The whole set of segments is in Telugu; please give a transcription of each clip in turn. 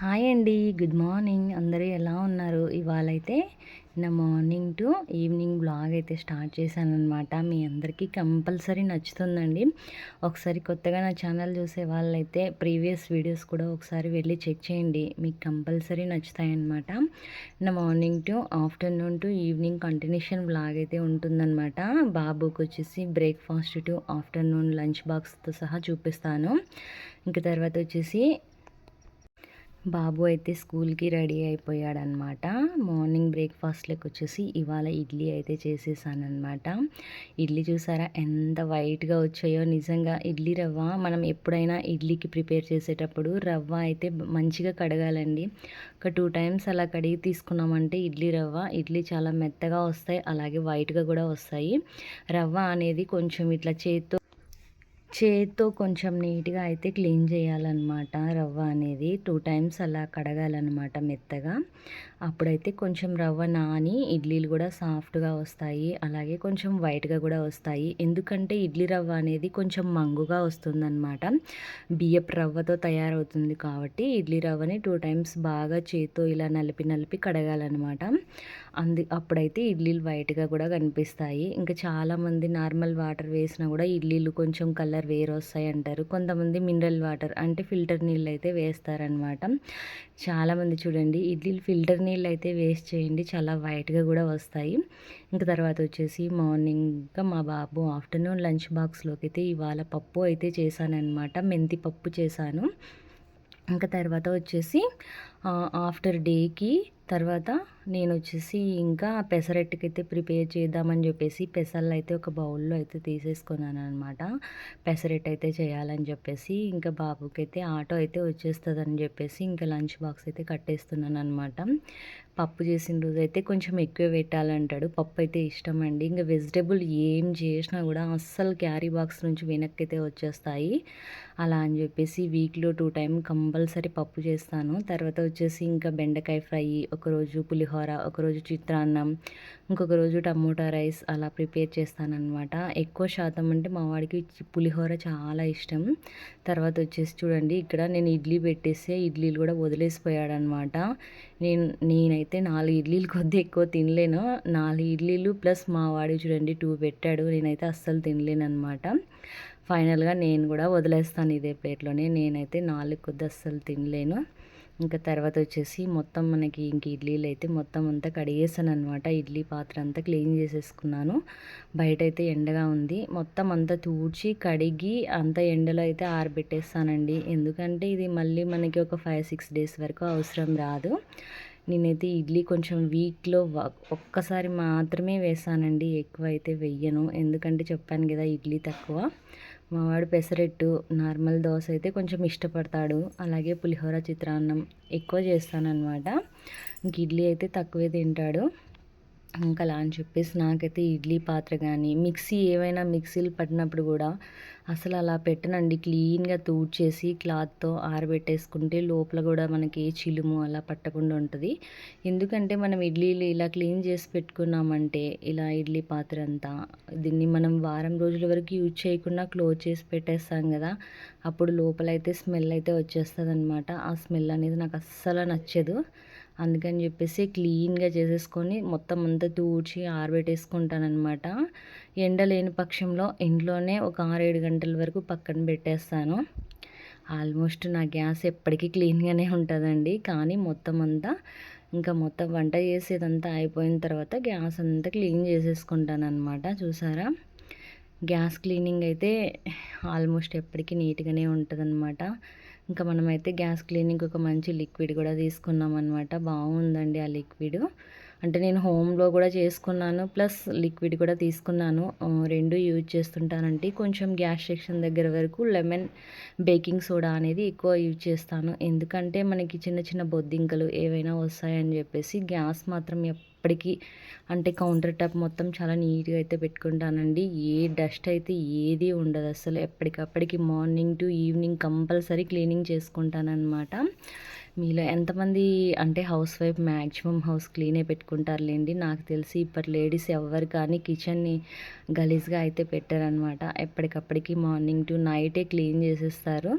హాయ్ అండి. Good morning. అందరూ ఎలా ఉన్నారు? ఇవాళైతే నా మార్నింగ్ టు ఈవినింగ్ బ్లాగ్ అయితే స్టార్ట్ చేశాను అనమాట మీ అందరికీ కంపల్సరీ నచ్చుతుందండి. ఒకసారి కొత్తగా నా ఛానల్ చూసే వాళ్ళైతే ప్రీవియస్ వీడియోస్ కూడా ఒకసారి వెళ్ళి చెక్ చేయండి. మీకు కంపల్సరీ నచ్చుతాయన్నమాట. నా morning to afternoon to evening continuation blog అయితే ఉంటుందన్నమాట. బాబుకి వచ్చేసి బ్రేక్ఫాస్ట్ టు ఆఫ్టర్నూన్ లంచ్ బాక్స్తో సహా చూపిస్తాను. ఇంకా తర్వాత వచ్చేసి బాబు అయితే స్కూల్కి రెడీ అయిపోయాడనమాట. మార్నింగ్ బ్రేక్ఫాస్ట్లోకి వచ్చేసి ఇవాళ ఇడ్లీ అయితే చేసేసానమాట ఇడ్లీ చూసారా ఎంత వైట్గా వచ్చాయో. నిజంగా ఇడ్లీ రవ్వ మనం ఎప్పుడైనా ఇడ్లీకి ప్రిపేర్ చేసేటప్పుడు రవ్వ అయితే మంచిగా కడగాలండి. ఒక టూ టైమ్స్ అలా కడిగి తీసుకున్నామంటే ఇడ్లీ రవ్వ ఇడ్లీ చాలా మెత్తగా వస్తాయి అలాగే వైట్గా కూడా వస్తాయి. రవ్వ అనేది కొంచెం ఇట్లా చేత్తో చేత్తో కొంచెం నీట్గా అయితే క్లీన్ చేయాలన్నమాట రవ్వ అనేది. టూ టైమ్స్ అలా కడగాలన్నమాట మెత్తగా. అప్పుడైతే కొంచెం రవ్వ నాని ఇడ్లీలు కూడా సాఫ్ట్గా వస్తాయి. అలాగే కొంచెం వైట్గా కూడా వస్తాయి. ఎందుకంటే ఇడ్లీ రవ్వ అనేది కొంచెం మంగుగా వస్తుందన్నమాట. బియ్యపు రవ్వతో తయారవుతుంది కాబట్టి ఇడ్లీ రవ్వని టూ టైమ్స్ బాగా చేతితో ఇలా నలిపి నలిపి కడగాలన్నమాట. అందు అప్పుడైతే ఇడ్లీలు వైట్గా కూడా కనిపిస్తాయి. ఇంకా చాలామంది నార్మల్ వాటర్ వేసినా కూడా ఇడ్లీలు కొంచెం కలర్ వేరు వస్తాయి అంటారు. కొంతమంది మినరల్ వాటర్ అంటే ఫిల్టర్ నీళ్ళు అయితే వేస్తారనమాట చాలామంది చూడండి ఇడ్లీలు ఫిల్టర్ నీళ్ళు అయితే వేస్ట్ చేయండి. చాలా వైట్గా కూడా వస్తాయి. ఇంకా తర్వాత వచ్చేసి మార్నింగ్ ఇంకా మా బాబు ఆఫ్టర్నూన్ లంచ్ బాక్స్లోకి అయితే ఇవాళ పప్పు అయితే చేశానమాట మెంతి పప్పు చేశాను. ఇంకా తర్వాత వచ్చేసి ఆఫ్టర్ డేకి తర్వాత నేను వచ్చేసి ఇంకా పెసరట్టుకి అయితే ప్రిపేర్ చేద్దామని చెప్పేసి పెసర్లు అయితే ఒక బౌల్లో అయితే తీసేసుకున్నాను అనమాట పెసరట్టు అయితే చేయాలని చెప్పేసి ఇంకా బాబుకి అయితే ఆటో అయితే వచ్చేస్తుందని చెప్పేసి ఇంకా లంచ్ బాక్స్ అయితే కట్టేస్తున్నాను అనమాట పప్పు చేసిన రోజు అయితే కొంచెం ఎక్కువ పెట్టాలంటాడు. పప్పు అయితే ఇష్టం అండి ఇంకా వెజిటేబుల్ ఏం చేసినా కూడా అస్సలు క్యారీ బాక్స్ నుంచి వెనక్కి అయితే వచ్చేస్తాయి. అలా అని చెప్పేసి వీక్లో టూ టైం కంపల్సరీ పప్పు చేస్తాను. తర్వాత వచ్చేసి ఇంకా బెండకాయ ఫ్రై ఒకరోజు పులిహోర ఒకరోజు చిత్రాన్నం ఇంకొక రోజు టమోటా రైస్ అలా ప్రిపేర్ చేస్తానన్నమాట. ఎక్కువ శాతం అంటే మా వాడికి పులిహోర చాలా ఇష్టం. తర్వాత వచ్చేసి చూడండి ఇక్కడ నేను ఇడ్లీ పెట్టేస్తే ఇడ్లీలు కూడా వదిలేసిపోయాడనమాట నేను నేనైతే నాలుగు ఇడ్లీలు కొద్ది ఎక్కువ తినలేను. నాలుగు ఇడ్లీలు ప్లస్ మా వాడి చూడండి టూ పెట్టాడు నేనైతే అస్సలు తినలేను అనమాట ఫైనల్గా నేను కూడా వదిలేస్తాను ఇదే ప్లేట్లోనే. నేనైతే నాలుగు కొద్ది అస్సలు తినలేను. ఇంకా తర్వాత వచ్చేసి మొత్తం మనకి ఇంక ఇడ్లీలు అయితే మొత్తం అంతా కడిగేసాను అనమాట ఇడ్లీ పాత్ర అంతా క్లీన్ చేసేసుకున్నాను. బయట అయితే ఎండగా ఉంది. మొత్తం అంతా తూడ్చి కడిగి అంత ఎండలో అయితే ఆరబెట్టేస్తానండి. ఎందుకంటే ఇది మళ్ళీ మనకి ఒక ఫైవ్ సిక్స్ డేస్ వరకు అవసరం రాదు. నేనైతే ఇడ్లీ కొంచెం వీక్లో ఒక్కసారి మాత్రమే వేసానండి. ఎక్కువ అయితే వెయ్యను. ఎందుకంటే చెప్పాను కదా ఇడ్లీ తక్కువ. మావాడు పెసరెట్టు నార్మల్ దోశ అయితే కొంచెం ఇష్టపడతాడు. అలాగే పులిహోర చిత్రాన్నం ఎక్కువ చేస్తానన్నమాట. ఇంక ఇడ్లీ అయితే తక్కువే తింటాడు. ఇంకా అలా అని చెప్పేసి నాకైతే ఇడ్లీ పాత్ర కానీ మిక్సీ ఏవైనా మిక్సీలు పట్టినప్పుడు కూడా అసలు అలా పెట్టనండి. క్లీన్గా తూడ్చేసి క్లాత్తో ఆరబెట్టేసుకుంటే లోపల కూడా మనకి ఏ చిలుము అలా పట్టకుండా ఉంటుంది. ఎందుకంటే మనం ఇడ్లీలు ఇలా క్లీన్ చేసి పెట్టుకున్నామంటే ఇలా ఇడ్లీ పాత్ర అంతా దీన్ని మనం వారం రోజుల వరకు యూజ్ చేయకుండా క్లోజ్ చేసి పెట్టేస్తాం కదా అప్పుడు లోపలైతే స్మెల్ అయితే వచ్చేస్తుంది అనమాట ఆ స్మెల్ అనేది నాకు అస్సలు నచ్చదు. అందుకని చెప్పేసి క్లీన్గా చేసేసుకొని మొత్తం అంతా తూడ్చి ఆరబెట్టేసుకుంటానమాట ఎండ లేని పక్షంలో ఇంట్లోనే ఒక ఆరేడు గంటల వరకు పక్కన పెట్టేస్తాను. ఆల్మోస్ట్ నా గ్యాస్ ఎప్పటికీ క్లీన్గానే ఉంటుందండి. కానీ మొత్తం అంతా ఇంకా మొత్తం వంట చేసేదంతా అయిపోయిన తర్వాత గ్యాస్ అంతా క్లీన్ చేసేసుకుంటాను అనమాట చూసారా? గ్యాస్ క్లీనింగ్ అయితే ఆల్మోస్ట్ ఎప్పటికీ నీట్గానే ఉంటుందనమాట ఇంకా మనమైతే గ్యాస్ క్లీనింగ్ ఒక మంచి లిక్విడ్ కూడా తీసుకున్నాం అనమాట బాగుందండి ఆ లిక్విడ్. అంటే నేను హోమ్లో కూడా చేసుకున్నాను ప్లస్ లిక్విడ్ కూడా తీసుకున్నాను. రెండు యూజ్ చేస్తుంటానంటే కొంచెం గ్యాస్ సెక్షన్ దగ్గర వరకు లెమన్ బేకింగ్ సోడా అనేది ఎక్కువ యూజ్ చేస్తాను. ఎందుకంటే మనకి చిన్న చిన్న బొద్దింకలు ఏవైనా వస్తాయని చెప్పేసి గ్యాస్ మాత్రం ఎప్పటికీ అంటే కౌంటర్ టాప్ మొత్తం చాలా నీట్గా అయితే పెట్టుకుంటానండి. ఏ డస్ట్ అయితే ఏది ఉండదు అసలు ఎప్పటికప్పటికి morning to evening compulsory cleaning చేసుకుంటానమాట మీలో ఎంతమంది అంటే హౌస్ వైఫ్ మ్యాక్సిమం హౌస్ క్లీనే పెట్టుకుంటారులేండి. నాకు తెలిసి ఇప్పటి లేడీస్ ఎవరు కానీ కిచెన్ని గలీజ్గా అయితే పెట్టారనమాట ఎప్పటికప్పటికి మార్నింగ్ టు నైటే క్లీన్ చేసేస్తారు.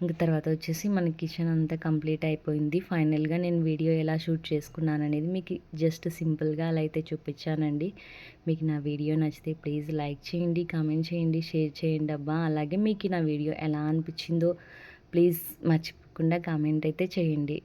ఇంక తర్వాత వచ్చేసి మన కిచెన్ అంతా కంప్లీట్ అయిపోయింది. ఫైనల్గా నేను వీడియో ఎలా షూట్ చేసుకున్నాను అనేది మీకు జస్ట్ సింపుల్గా అలా అయితే చూపించానండి. మీకు నా వీడియో నచ్చితే ప్లీజ్ లైక్ చేయండి కామెంట్ చేయండి షేర్ చేయండి అబ్బా. అలాగే మీకు నా వీడియో ఎలా అనిపించిందో ప్లీజ్ మర్చిపోకుండా కామెంట్ అయితే చేయండి.